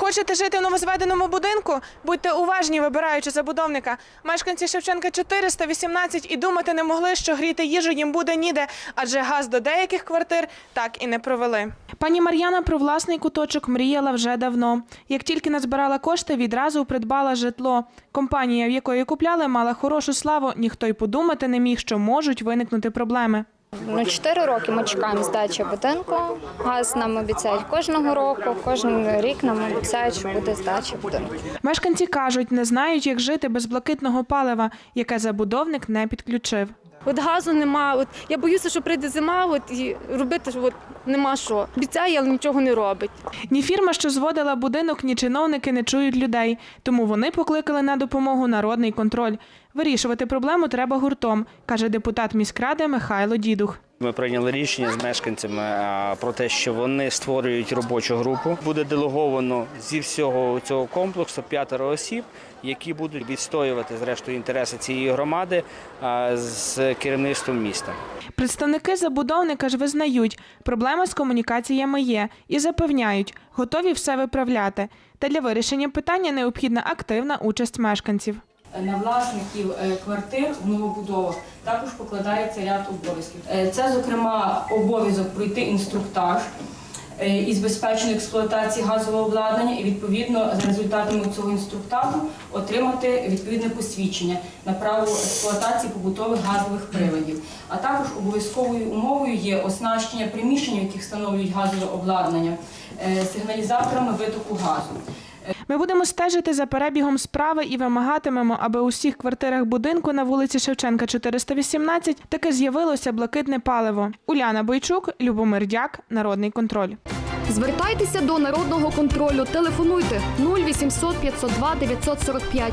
Хочете жити в новозведеному будинку? Будьте уважні, вибираючи забудовника. Мешканці Шевченка 418 і думати не могли, що гріти їжу їм буде ніде, адже газ до деяких квартир так і не провели. Пані Мар'яна про власний куточок мріяла вже давно. Як тільки назбирала кошти, відразу придбала житло. Компанія, в якої купляли, мала хорошу славу. Ніхто й подумати не міг, що можуть виникнути проблеми. Ну, чотири роки ми чекаємо здачі будинку. Газ нам обіцяють кожного року, кожен рік нам обіцяють, що буде здача будинку. Мешканці кажуть, не знають, як жити без блакитного палива, яке забудовник не підключив. От газу нема. От я боюся, що прийде зима, от і робити от нема що. Обіцяє, але нічого не робить. Ні фірма, що зводила будинок, ні чиновники не чують людей, тому вони покликали на допомогу народний контроль. Вирішувати проблему треба гуртом, каже депутат міськради Михайло Дідух. Ми прийняли рішення з мешканцями про те, що вони створюють робочу групу. Буде делеговано зі всього цього комплексу п'ятеро осіб, які будуть відстоювати зрештою інтереси цієї громади з керівництвом міста. Представники забудовника ж визнають, проблема з комунікаціями є і запевняють, готові все виправляти. Та для вирішення питання необхідна активна участь мешканців. На власників е, квартир в новобудовах також покладається ряд обов'язків. Е, Це, зокрема, обов'язок пройти інструктаж е, із безпечної експлуатації газового обладнання і відповідно за результатами цього інструктажу отримати відповідне посвідчення на право експлуатації побутових газових приладів. А також обов'язковою умовою є оснащення приміщень, яких встановлюють газове обладнання, сигналізаторами витоку газу. Ми будемо стежити за перебігом справи і вимагатимемо, аби у всіх квартирах будинку на вулиці Шевченка 418 таке з'явилося блакитне паливо. Уляна Бойчук, Любомир Дяк, Народний контроль. Звертайтеся до народного контролю. Телефонуйте 0800 502 945.